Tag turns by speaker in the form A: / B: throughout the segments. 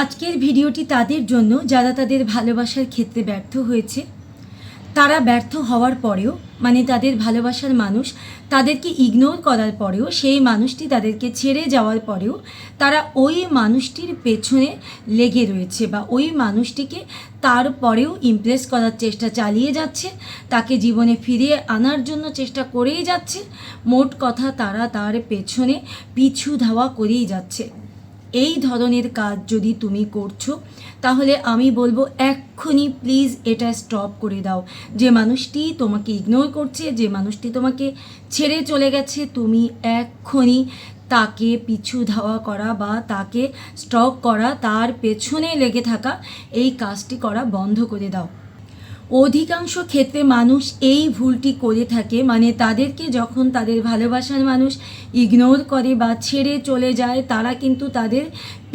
A: আজকের ভিডিওটি তাদের জন্য, যারা তাদের ভালোবাসার ক্ষেত্রে ব্যর্থ হয়েছে, তারা ব্যর্থ হওয়ার পরেও মানে তাদের ভালোবাসার মানুষ তাদেরকে ইগনোর করার পরেও, সেই মানুষটি তাদেরকে ছেড়ে যাওয়ার পরেও, তারা ওই মানুষটির পেছনে লেগে রয়েছে বা ওই মানুষটিকে তারপরেও ইমপ্রেস করার চেষ্টা চালিয়ে যাচ্ছে, তাকে জীবনে ফিরিয়ে আনার জন্য চেষ্টা করেই যাচ্ছে, মোট কথা তারা তার পেছনে পিছু ধাওয়া করেই যাচ্ছে। এই ধরনের কাজ যদি তুমি করছ, তাহলে আমি বলব এক্ষুনি প্লিজ এটা স্টপ করে দাও। যে মানুষটি তোমাকে ইগনোর করছে, যে মানুষটি তোমাকে ছেড়ে চলে গেছে, তুমি এক্ষুনি তাকে পিছু ধাওয়া করা বা তাকে স্টক করা, তার পেছনে লেগে থাকা, এই কাজটি করা বন্ধ করে দাও। অধিকাংশ ক্ষেত্রে মানুষ এই ভুলটি করে থাকে। মানে তাদেরকে যখন তাদের ভালোবাসার মানুষ ইগনোর করে বা ছেড়ে চলে যায়, তারা কিন্তু তাদের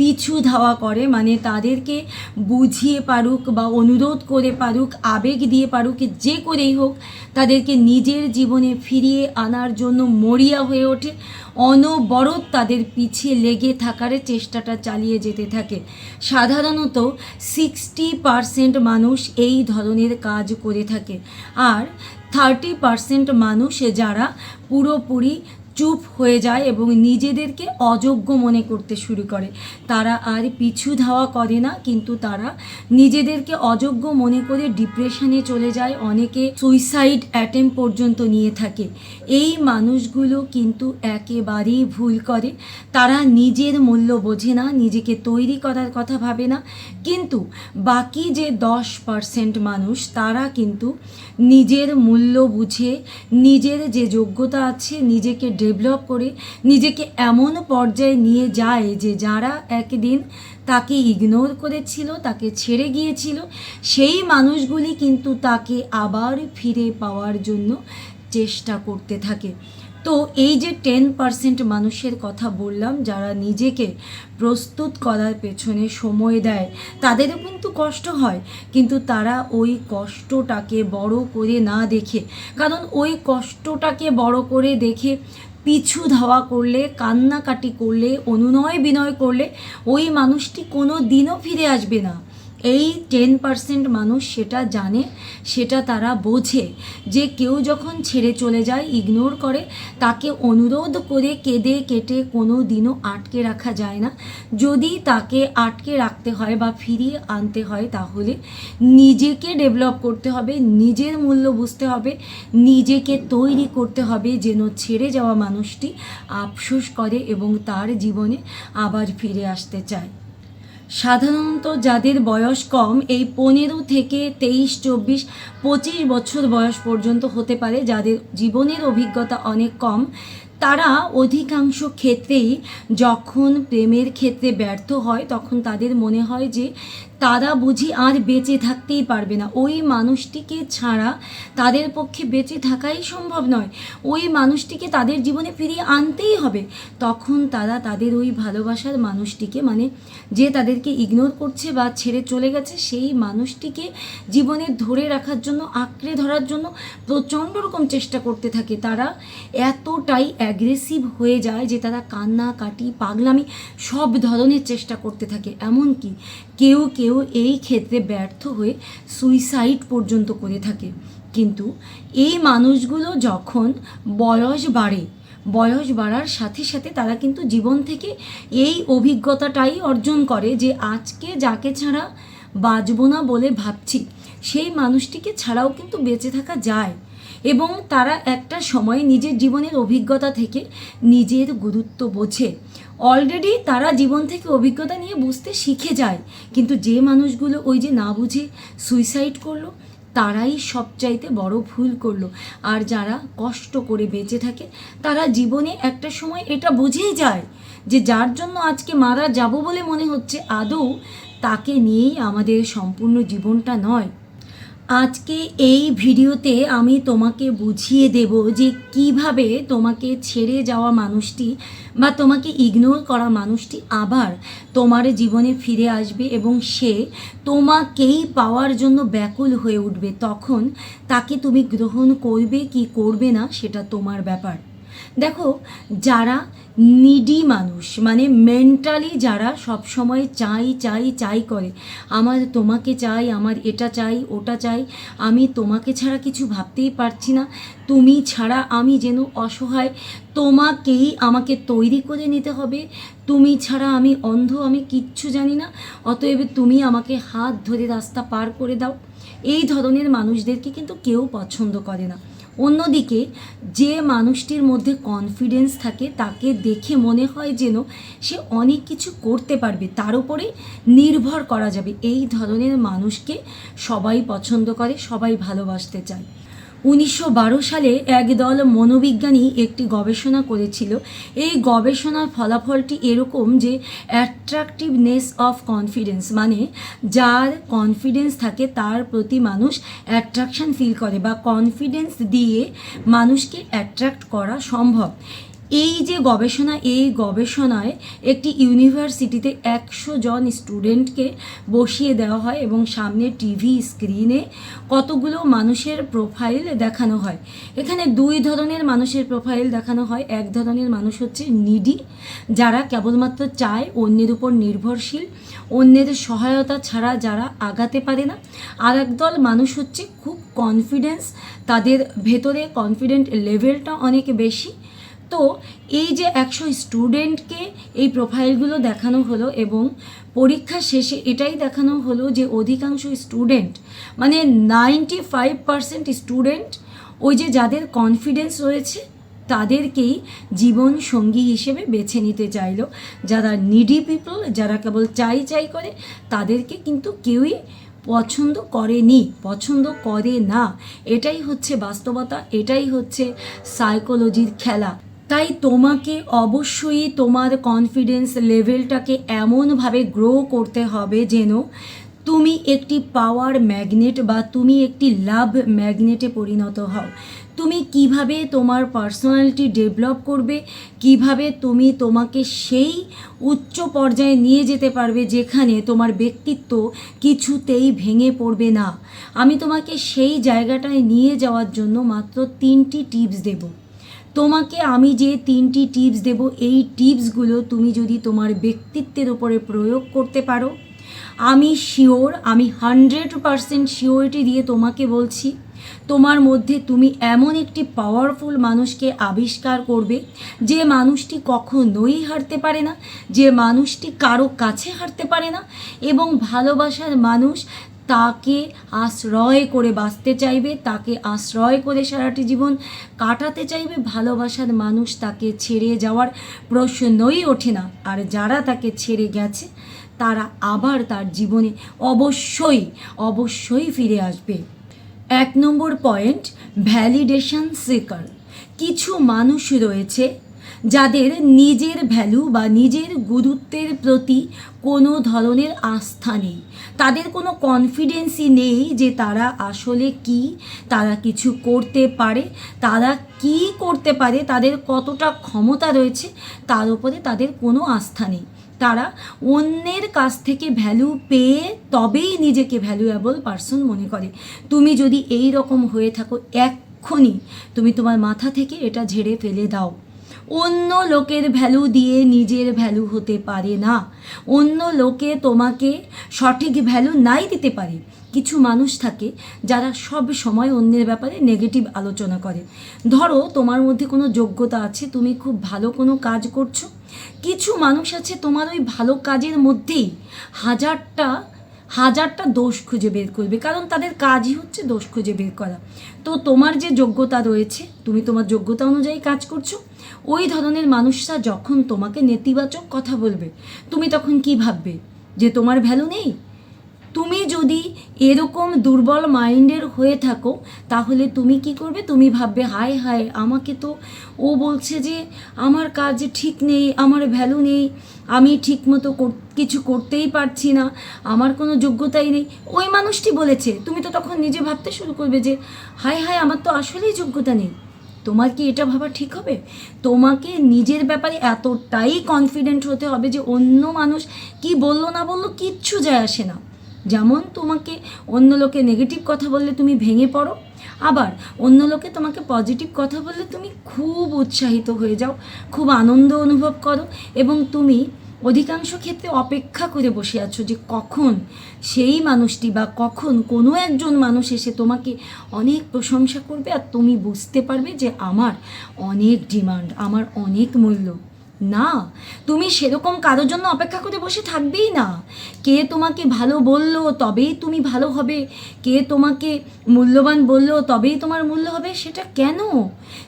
A: পিছু ধাওয়া করে মানে তাদেরকে বুঝিয়ে পারুক বা অনুরোধ করে পারুক, আবেগ দিয়ে পারুক, যে করেই হোক, তাদেরকে নিজের জীবনে ফিরিয়ে আনার জন্য মরিয়া হয়ে ওঠে। অনবরত তাদের পিছিয়ে লেগে থাকার চেষ্টাটা চালিয়ে যেতে থাকে। সাধারণত সিক্সটি পারসেন্ট মানুষ এই ধরনের কাজ করে থাকে। আর থার্টি পারসেন্ট মানুষ, যারা পুরোপুরি চুপ হয়ে যায় এবং নিজেদেরকে অযোগ্য মনে করতে শুরু করে। তারা আর পিছু ধাওয়া করে না, কিন্তু তারা নিজেদেরকে অযোগ্য মনে করে ডিপ্রেশনে চলে যায়, অনেকে সুইসাইড অ্যাটেম্প পর্যন্ত নিয়ে থাকে। এই মানুষগুলো কিন্তু একেবারেই ভুল করে। তারা নিজের মূল্য বোঝে না, নিজেকে তৈরি করার কথা ভাবে না। কিন্তু বাকি যে দশ পার্সেন্ট মানুষ, তারা কিন্তু নিজের মূল্য বুঝে, নিজের যে যোগ্যতা আছে, নিজেকে ডেভেলপ করে, নিজেকে এমন পর্যায়ে নিয়ে যায় যে যারা একদিন তাকে ইগনোর করেছিল, তাকে ছেড়ে গিয়েছিল, সেই মানুষগুলি কিন্তু তাকে আবার ফিরে পাওয়ার জন্য চেষ্টা করতে থাকে। তো এই যে টেন পার্সেন্ট মানুষের কথা বললাম, যারা নিজেকে প্রস্তুত করার পেছনে সময় দেয়, তাদেরও কিন্তু কষ্ট হয়, কিন্তু তারা ওই কষ্টটাকে বড় করে না দেখে। কারণ ওই কষ্টটাকে বড় করে দেখে পিছু ধাওয়া করলে, কান্নাকাটি করলে অনুনয় বিনয় করলে, ওই মানুষটি কোনো দিনও ফিরে আসবে না। এই টেন পার্সেন্ট মানুষ সেটা জানে, সেটা তারা বোঝে যে কেউ যখন ছেড়ে চলে যায় ইগনোর করে, তাকে অনুরোধ করে কেঁদে কেটে কোনো দিনও আটকে রাখা যায় না। যদি তাকে আটকে রাখতে হয় বা ফিরিয়ে আনতে হয় তাহলে নিজেকে ডেভেলপ করতে হবে, নিজের মূল্য বুঝতে হবে, নিজেকে তৈরি করতে হবে যেন ছেড়ে যাওয়া মানুষটি আফসোস করে এবং তার জীবনে আবার ফিরে আসতে চায়। সাধারণত যাদের বয়স কম, এই পনেরো থেকে তেইশ, চব্বিশ, পঁচিশ বছর বয়স পর্যন্ত হতে পারে, যাদের জীবনের অভিজ্ঞতা অনেক কম। তারা অধিকাংশ ক্ষেত্রেই যখন প্রেমের ক্ষেত্রে ব্যর্থ হয়, তখন তাদের মনে হয় যে তারা বুঝি আর বেঁচে থাকতেই পারবে না। ওই মানুষটিকে ছাড়া তাদের পক্ষে বেঁচে থাকাই সম্ভব নয়। ওই মানুষটিকে তাদের জীবনে ফিরিয়ে আনতেই হবে। তখন তারা তাদের ওই ভালোবাসার মানুষটিকে মানে যে তাদেরকে ইগনোর করছে বা ছেড়ে চলে গেছে, সেই মানুষটিকে জীবনে ধরে রাখার জন্য, আঁকড়ে ধরার জন্য প্রচণ্ড রকম চেষ্টা করতে থাকে। তারা এতটাই অ্যাগ্রেসিভ হয়ে যায়, যে তারা কান্না, কাটি, পাগলামি সব ধরনের চেষ্টা করতে থাকে। এমনকি কেউ কেউ এই ক্ষেত্রে ব্যর্থ হয়ে সুইসাইড পর্যন্ত করে থাকে। কিন্তু এই মানুষগুলো যখন বয়স বাড়ে, বয়স বাড়ার সাথে সাথে তারা কিন্তু জীবন থেকে এই অভিজ্ঞতাটাই অর্জন করে যে আজকে যাকে ছাড়া বাঁচবো না বলে ভাবছি, সেই মানুষটিকে ছাড়াও কিন্তু বেঁচে থাকা যায়। এবং তারা একটা সময় নিজের জীবনের অভিজ্ঞতা থেকে নিজের গুরুত্ব বোঝে। অলরেডি তারা জীবন থেকে অভিজ্ঞতা নিয়ে বুঝতে শিখে যায়। কিন্তু যে মানুষগুলো ওই যে না বুঝে সুইসাইড করল, তারাই সবচাইতে বড় ভুল করল। আর যারা কষ্ট করে বেঁচে থাকে, তারা জীবনে একটা সময় এটা বুঝেই যায় যে যার জন্য আজকে মারা যাব বলে মনে হচ্ছে, আদৌ তাকে নিয়েই আমাদের সম্পূর্ণ জীবনটা নয়। আজকে এই ভিডিওতে আমি তোমাকে বুঝিয়ে দেব যে কীভাবে তোমাকে ছেড়ে যাওয়া মানুষটি বা তোমাকে ইগনোর করা মানুষটি আবার তোমার জীবনে ফিরে আসবে এবং সে তোমাকেই পাওয়ার জন্য ব্যাকুল হয়ে উঠবে। তখন তাকে তুমি গ্রহণ করবে কি করবে না সেটা তোমার ব্যাপার। দেখো, যারা নিডি মানুষ মানে মেন্টালি যারা সব সময় চাই চাই চাই করে, আমার তোমাকে চাই, আমার এটা চাই, ওটা চাই, আমি তোমাকে ছাড়া কিছু ভাবতেই পারছি না, তুমি ছাড়া আমি যেন অসহায়, তোমাকেই আমাকে তৈরি করে নিতে হবে, তুমি ছাড়া আমি অন্ধ, আমি কিচ্ছু জানি না, অতএব তুমি আমাকে হাত ধরে রাস্তা পার করে দাও। এই ধরনের মানুষদেরকে কিন্তু কেউ পছন্দ করে না। অন্যদিকে, যে মানুষটির মধ্যে কনফিডেন্স থাকে, তাকে দেখে মনে হয় যেন সে অনেক কিছু করতে পারবে। তার উপরে নির্ভর করা যাবে। এই ধরনের মানুষকে সবাই পছন্দ করে, সবাই ভালোবাসতে চায়। উনিশশো বারো সালে একদল মনোবিজ্ঞানী একটি গবেষণা করেছিল। এই গবেষণার ফলাফলটি এরকম যে অ্যাট্রাকটিভনেস অফ কনফিডেন্স মানে যার কনফিডেন্স থাকে তার প্রতি মানুষ অ্যাট্রাকশান ফিল করে বা কনফিডেন্স দিয়ে মানুষকে অ্যাট্রাক্ট করা সম্ভব। এই যে গবেষণা, এই গবেষণায় একটি ইউনিভার্সিটিতে একশো জন স্টুডেন্টকে বসিয়ে দেওয়া হয় এবং সামনে টিভি স্ক্রিনে কতগুলো মানুষের প্রোফাইল দেখানো হয়। এখানে দুই ধরনের মানুষের প্রোফাইল দেখানো হয়। এক ধরনের মানুষ হচ্ছে নিডি, যারা কেবলমাত্র চায় অন্যের উপর নির্ভরশীল, অন্যের সহায়তা ছাড়া যারা আগাতে পারে না। আর একদল মানুষ হচ্ছে খুব কনফিডেন্স তাদের ভেতরে কনফিডেন্ট লেভেলটা অনেক বেশি। তো এই যে একশো স্টুডেন্টকে এই প্রোফাইলগুলো দেখানো হলো এবং পরীক্ষা শেষে এটাই দেখানো হলো যে অধিকাংশ স্টুডেন্ট মানে নাইনটি ফাইভ পার্সেন্ট স্টুডেন্ট ওই যে যাদের কনফিডেন্স রয়েছে তাদেরকেই জীবন সঙ্গী হিসেবে বেছে নিতে চাইলো। যারা নিডি পিপল যারা কেবল চাই চাই করে, তাদেরকে কিন্তু কেউই পছন্দ করেনি, পছন্দ করে না। এটাই হচ্ছে বাস্তবতা, এটাই হচ্ছে সাইকোলজির খেলা। তাই তোমাকে অবশ্যই তোমার কনফিডেন্স লেভেলটাকে এমনভাবে গ্রো করতে হবে যেন তুমি একটি পাওয়ার ম্যাগনেট বা তুমি একটি লাভ ম্যাগনেটে পরিণত হও। তুমি কীভাবে তোমার পার্সোনালিটি ডেভেলপ করবে, কীভাবে তুমি তোমাকে সেই উচ্চ পর্যায়ে নিয়ে যেতে পারবে যেখানে তোমার ব্যক্তিত্ব কিছুতেই ভেঙে পড়বে না। আমি তোমাকে সেই জায়গাটায় নিয়ে যাওয়ার জন্য মাত্র তিনটি টিপস দেবো। তোমাকে আমি যে তিনটি টিপস দেব, এই টিপসগুলো তুমি যদি তোমার ব্যক্তিত্বের ওপরে প্রয়োগ করতে পারো, আমি শিওর আমি হান্ড্রেড পারসেন্ট শিওরিটি দিয়ে তোমাকে বলছি, তোমার মধ্যে তুমি এমন একটি পাওয়ারফুল মানুষকে আবিষ্কার করবে, যে মানুষটি কখনোই হারতে পারে না, যে মানুষটি কারও কাছে হারতে পারে না, এবং ভালোবাসার মানুষ তাকে আশ্রয় করে বাঁচতে চাইবে, তাকে আশ্রয় করে সারাটি জীবন কাটাতে চাইবে, ভালোবাসার মানুষ তাকে ছেড়ে যাওয়ার প্রশ্নই ওঠে না। আর যারা তাকে ছেড়ে গেছে, তারা আবার তার জীবনে অবশ্যই অবশ্যই ফিরে আসবে। এক নম্বর পয়েন্ট ভ্যালিডেশন সিকার কিছু মানুষ রয়েছে যাদের নিজের ভ্যালু বা নিজের গুরুত্বের প্রতি কোনো ধরনের আস্থা নেই। তাদের কোনো কনফিডেন্সই নেই যে তারা আসলে কি, তারা কিছু করতে পারে, তারা কি করতে পারে, তাদের কতটা ক্ষমতা রয়েছে, তার উপরে তাদের কোনো আস্থা নেই। তারা অন্যের কাছ থেকে ভ্যালু পেয়ে তবেই নিজেকে ভ্যালুয়েবল পারসন মনে করে। তুমি যদি এই রকম হয়ে থাকো, এক্ষুনি তুমি তোমার মাথা থেকে এটা ঝেড়ে ফেলে দাও। অন্য লোকের ভ্যালু দিয়ে নিজের ভ্যালু হতে পারে না। অন্য লোকে তোমাকে সঠিক ভ্যালু নাই দিতে পারে। কিছু মানুষ থাকে যারা সব সময় অন্যের ব্যাপারে নেগেটিভ আলোচনা করে। ধরো, তোমার মধ্যে কোনো যোগ্যতা আছে, তুমি খুব ভালো কোনো কাজ করছ। কিছু মানুষ আছে তোমার ওই ভালো কাজের মধ্যেই হাজারটা হাজারটা দোষ খুঁজে বের করবে, কারণ তাদের কাজই হচ্ছে দোষ খুঁজে বের করা। তো তোমার যে যোগ্যতা রয়েছে, তুমি তোমার যোগ্যতা অনুযায়ী কাজ করছ, ওই ধরনের মানুষরা যখন তোমাকে নেতিবাচক কথা বলবে, তুমি তখন কি ভাববে? যে তোমার ভ্যালু নেই? তুমি যদি এরকম দুর্বল মাইন্ডের হয়ে থাকো, তাহলে তুমি কি করবে? তুমি ভাববে, হায় হায়, আমাকে তো ও বলছে যে আমার কাজ ঠিক নেই, আমার ভ্যালু নেই, আমি ঠিকমতো কিছু করতেই পারছি না, আমার কোনো যোগ্যতাই নেই। ওই মানুষটি বলেছে। তুমি তো তখন নিজে ভাবতে শুরু করবে যে, হায় হায়, আমার তো আসলেই যোগ্যতা নেই। তোমার কি এটা ভাবা ঠিক হবে? তোমাকে নিজের ব্যাপারে এতটাই কনফিডেন্ট হতে হবে যে অন্য মানুষ কি বলল না বলল কিচ্ছু যায় আসে না। যেমন তোমাকে অন্য লোকে নেগেটিভ কথা বললে তুমি ভেঙে পড়ো, আবার অন্য লোকে তোমাকে পজিটিভ কথা বললে তুমি খুব উৎসাহিত হয়ে যাও, খুব আনন্দ অনুভব করো এবং তুমি অধিকাংশ ক্ষেত্রে অপেক্ষা করে বসে আছো যে কখন সেই মানুষটি বা কখন কোনো একজন মানুষ এসে তোমাকে অনেক প্রশংসা করবে আর তুমি বুঝতে পারবে যে আমার অনেক ডিমান্ড আমার অনেক মূল্য। না, তুমি সেরকম কারোর জন্য অপেক্ষা করে বসে থাকবেই না। কে তোমাকে ভালো বলল, তবেই তুমি ভালো হবে। কে তোমাকে মূল্যবান বলল, তবেই তোমার মূল্য হবে, সেটা কেন?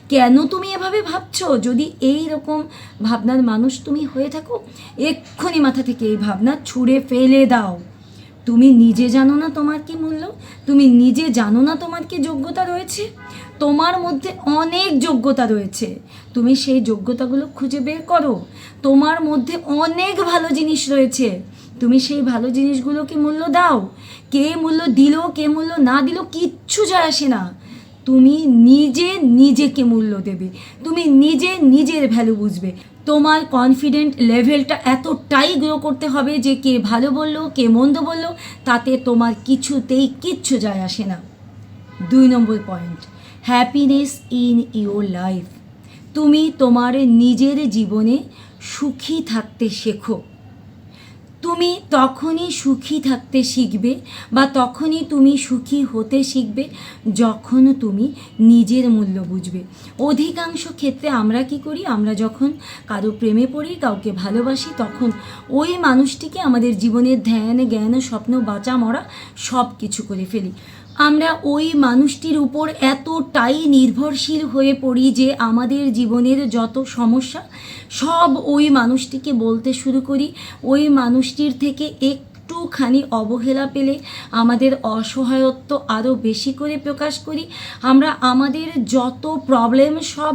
A: কেন তুমি এভাবে ভাবছ? যদি এই রকম ভাবনার মানুষ তুমি হয়ে থাকো, এক্ষুনি মাথা থেকে এই ভাবনা ছুঁড়ে ফেলে দাও। তুমি নিজে জানো না তোমার কি মূল্য? তুমি নিজে জানো না তোমার কি যোগ্যতা রয়েছে? তোমার মধ্যে অনেক যোগ্যতা রয়েছে। তুমি সেই যোগ্যতাগুলো খুঁজে বের করো। তোমার মধ্যে অনেক ভালো জিনিস রয়েছে। তুমি সেই ভালো জিনিসগুলোকে মূল্য দাও। কে মূল্য দিল, কে মূল্য না দিল কিচ্ছু যায় আসে না। তুমি নিজে নিজেকে মূল্য দেবে। তুমি নিজে নিজের ভ্যালু বুঝবে। তোমার কনফিডেন্ট লেভেলটা এতটাই গ্রো করতে হবে যে কে ভালো বলল, কে মন্দ বলল, তাতে তোমার কিছুতেই কিচ্ছু যায় আসে না। দুই number point happiness in your life তুমি তোমার নিজের জীবনে সুখী থাকতে শেখো। তুমি তখনই সুখী থাকতে শিখবে বা তখনই তুমি সুখী হতে শিখবে যখন তুমি নিজের মূল্য বুঝবে। অধিকাংশ ক্ষেত্রে আমরা কি করি? আমরা যখন কারও প্রেমে পড়ি, কাউকে ভালোবাসি, তখন ওই মানুষটিকে আমাদের জীবনের ধ্যান, জ্ঞান, স্বপ্ন, বাঁচা, মরা সব কিছু করে ফেলি। আমরা ওই মানুষটির উপর এতটাই নির্ভরশীল হয়ে পড়ি যে আমাদের জীবনের যত সমস্যা, সব ওই মানুষটিকে বলতে শুরু করি। ওই মানুষটির থেকে একটুখানি অবহেলা পেলে আমাদের অসহায়ত্ব আরও বেশি করে প্রকাশ করি। আমরা আমাদের যত প্রবলেম সব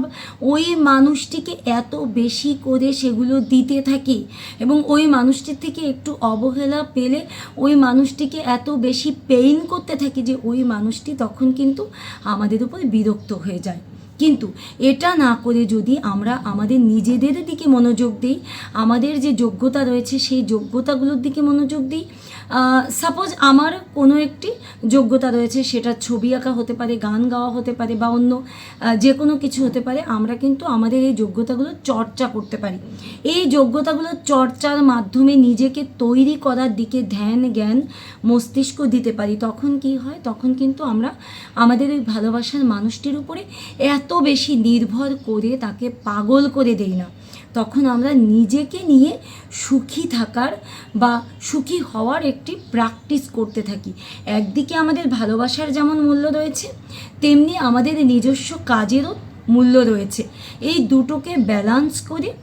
A: ওই মানুষটিকে এত বেশি করে সেগুলো দিতে থাকি এবং ওই মানুষটির থেকে একটু অবহেলা পেলে ওই মানুষটিকে এত বেশি পেইন করতে থাকি যে ওই মানুষটি তখন কিন্তু আমাদের উপর বিরক্ত হয়ে যায়। কিন্তু এটা না করে যদি আমরা আমাদের নিজেদের দিকে মনোযোগ দিই, আমাদের যে যোগ্যতা রয়েছে সেই যোগ্যতাগুলোর দিকে মনোযোগ দিই সাপোজ আমার কোনো একটি যোগ্যতা রয়েছে, সেটা ছবি আঁকা হতে পারে, গান গাওয়া হতে পারে বা অন্য যে কোনো কিছু হতে পারে, আমরা কিন্তু আমাদের এই যোগ্যতাগুলো চর্চা করতে পারি। এই যোগ্যতাগুলো চর্চার মাধ্যমে নিজেকে তৈরি করার দিকে ধ্যান, জ্ঞান, মস্তিষ্ক দিতে পারি। তখন কি হয়? তখন কিন্তু আমরা আমাদের ওই ভালোবাসার মানুষটির উপরে এত বেশি নির্ভর করে তাকে পাগল করে দেই না। তখন আমরা নিজেকে নিয়ে সুখী থাকার বা সুখী হওয়ার একটি প্র্যাকটিস করতে থাকি। একদিকে আমাদের ভালোবাসার যেমন মূল্য রয়েছে, তেমনি আমাদের নিজস্ব কাজেরও মূল্য রয়েছে। এই দুটোকে ব্যালান্স করে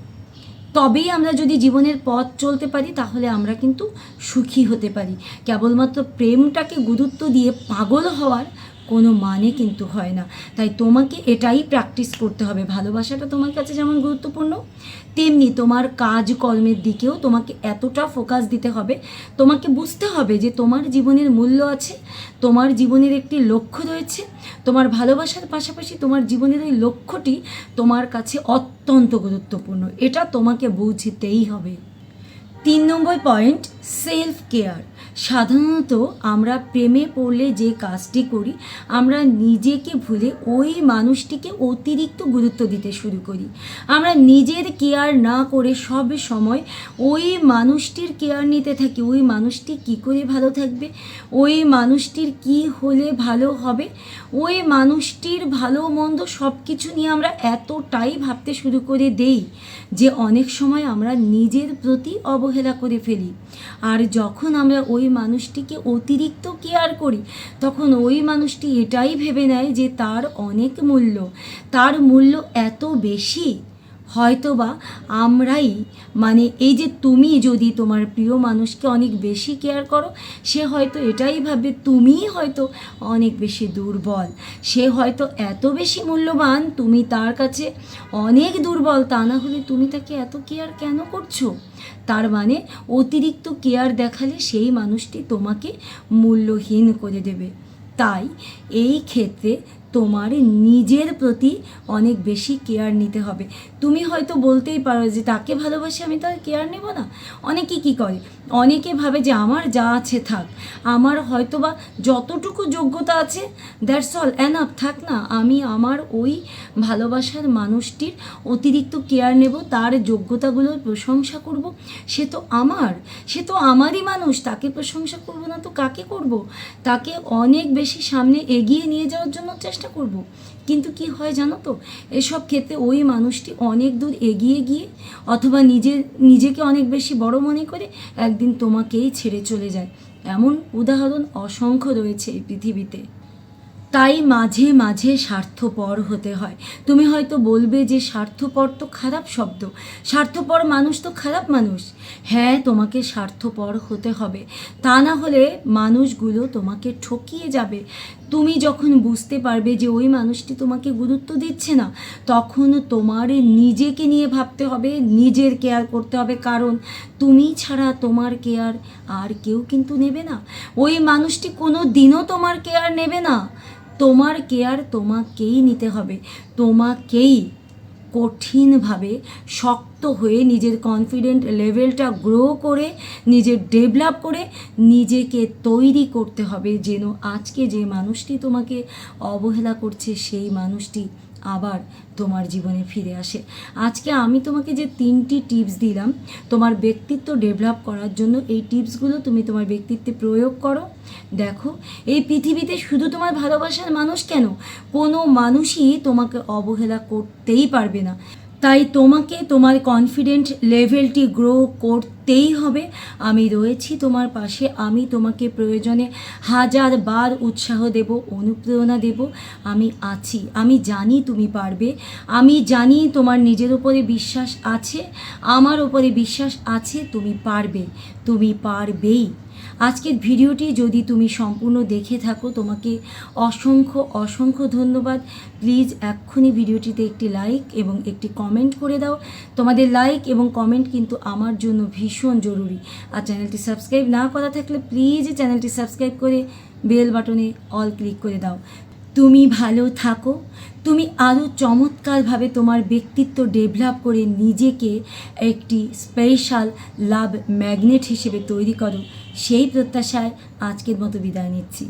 A: তবেই আমরা যদি জীবনের পথ চলতে পারি, তাহলে আমরা কিন্তু সুখী হতে পারি। কেবলমাত্র প্রেমটাকে গুরুত্ব দিয়ে পাগল হওয়ার কোনো মানে কিন্তু হয় না। তাই তোমাকে এটাই প্র্যাকটিস করতে হবে। ভালোবাসাটা তোমার কাছে যেমন গুরুত্বপূর্ণ, তেমনি তোমার কাজকর্মের দিকেও তোমাকে এতটা ফোকাস দিতে হবে। তোমাকে বুঝতে হবে যে তোমার জীবনের মূল্য আছে, তোমার জীবনের একটি লক্ষ্য রয়েছে, তোমার ভালোবাসার পাশাপাশি তোমার জীবনের ওই লক্ষ্যটি তোমার কাছে অত্যন্ত গুরুত্বপূর্ণ। এটা তোমাকে বুঝতেই হবে। তিন নম্বর পয়েন্ট সেলফ কেয়ার সাধারণত আমরা প্রেমে পড়লে যে কাজটি করি, আমরা নিজেকে ভুলে ওই মানুষটিকে অতিরিক্ত গুরুত্ব দিতে শুরু করি। আমরা নিজের কেয়ার না করে সব সময় ওই মানুষটির কেয়ার নিতে থাকি। ওই মানুষটি কি করে ভালো থাকবে? ওই মানুষটির কি হলে ভালো হবে? ওই মানুষটির ভালো মন্দ সব কিছু নিয়ে আমরা এতটাই ভাবতে শুরু করে দেই যে অনেক সময় আমরা নিজের প্রতি অবহেলা করে ফেলি। আর যখন আমরা ওই মানুষটিকে অতিরিক্ত কেয়ার করি, তখন ওই মানুষটি এটাই ভেবে নেয় যে তার অনেক মূল্য। তার মূল্য এত বেশি হয়তোবা আমরাই মানে এই যে তুমি যদি তোমার প্রিয় মানুষকে অনেক বেশি কেয়ার করো, সে হয়তো এটাই ভাবে তুমিই হয়তো অনেক বেশি দুর্বল। সে হয়তো এত বেশি মূল্যবান, তুমি তার কাছে অনেক দুর্বল, তা না হলে তুমি তাকে এত কেয়ার কেন করছ? তার মানে অতিরিক্ত কেয়ার দেখালে সেই মানুষটি তোমাকে মূল্যহীন করে দেবে। তাই এই ক্ষেত্রে তোমার নিজের প্রতি অনেক বেশি কেয়ার নিতে হবে। তুমি হয়তো বলতেই পারো যে তাকে ভালোবাসি, আমি তার কেয়ার নেব না। অনেকে কি করে? অনেকে ভাবে যে আমার যা আছে থাক। আমার হয়তো বা যতটুকু যোগ্যতা আছে দ্যাটস অল অ্যানাফ থাক না। আমি আমার ওই ভালোবাসার মানুষটির অতিরিক্ত কেয়ার নেব, তার যোগ্যতাগুলোর প্রশংসা করব। সে তো আমার, সে তো আমারই মানুষ, তাকে প্রশংসা করব না তো কাকে করব? তাকে অনেক বেশি সামনে এগিয়ে নিয়ে যাওয়ার জন্য চেষ্টা করব। কিন্তু কি হয় জানো তো? এসব ক্ষেত্রে ওই মানুষটি অনেক দূর এগিয়ে গিয়ে অথবা নিজের নিজেকে অনেক বেশি বড় মনে করে একদিন তোমাকেই ছেড়ে চলে যায়। এমন উদাহরণ অসংখ্য রয়েছে এই পৃথিবীতে। তাই মাঝে মাঝে স্বার্থপর হতে হয়। তুমি হয়তো বলবে যে স্বার্থপর তো খারাপ শব্দ। স্বার্থপর মানুষ তো খারাপ মানুষ। হ্যাঁ তোমাকে স্বার্থপর হতে হবে। তা না হলে মানুষগুলো তোমাকে ঠকিয়ে যাবে। তুমি যখন বুঝতে পারবে যে ওই মানুষটি তোমাকে গুরুত্ব দিচ্ছে না, তখন তোমার নিজেকে নিয়ে ভাবতে হবে, নিজের কেয়ার করতে হবে। কারণ তুমি ছাড়া তোমার কেয়ার আর কেউ কিন্তু নেবে না। ওই মানুষটি কোনো দিনও তোমার কেয়ার নেবে না। তোমার কেয়ার তোমাকেই নিতে হবে। তোমাকেই কঠিনভাবে, শক্ত হয়ে নিজের কনফিডেন্ট লেভেলটা গ্রো করে, নিজের ডেভেলপ করে নিজেকে তৈরি করতে হবে যেন আজকে যে মানুষটি তোমাকে অবহেলা করছে সেই মানুষটি আবার তোমার জীবনে ফিরে আসে। আজকে আমি তোমাকে যে তিনটি টিপস দিলাম, তোমার ব্যক্তিত্ব ডেভেলপ করার জন্য এই টিপসগুলো তুমি তোমার ব্যক্তিত্বে প্রয়োগ করো। দেখো, এই পৃথিবীতে শুধু তোমার ভালোবাসার মানুষ কেন? কোনো মানুষই তোমাকে অবহেলা করতেই পারবে না। তাই তোমাকে তোমার কনফিডেন্ট লেভেলটি গ্রো করতেই হবে। আমি রয়েছি তোমার পাশে, আমি তোমাকে প্রয়োজনে হাজার বার উৎসাহ দেব, অনুপ্রেরণা দেব, আমি আছি, আমি জানি তুমি পারবে, আমি জানি তোমার নিজের উপরে বিশ্বাস আছে, আমার উপরে বিশ্বাস আছে, তুমি পারবে, তুমি পারবেই। আজকের ভিডিওটি যদি তুমি সম্পূর্ণ দেখে থাকো, তোমাকে অসংখ্য অসংখ্য ধন্যবাদ। প্লিজ এক্ষুনি ভিডিওটিতে একটি লাইক এবং একটি কমেন্ট করে দাও। তোমাদের লাইক এবং কমেন্ট কিন্তু আমার জন্য ভীষণ জরুরি। আর চ্যানেলটি সাবস্ক্রাইব না করা থাকলে প্লিজ চ্যানেলটি সাবস্ক্রাইব করে বেল বাটনে অল ক্লিক করে দাও। তুমি ভালো থাকো। তুমি আরও চমৎকারভাবে তোমার ব্যক্তিত্ব ডেভেলপ করে নিজেকে একটি স্পেশাল লাভ ম্যাগনেট হিসেবে তৈরি করো। সেই প্রত্যাশায় আজকের মতো বিদায় নিচ্ছি।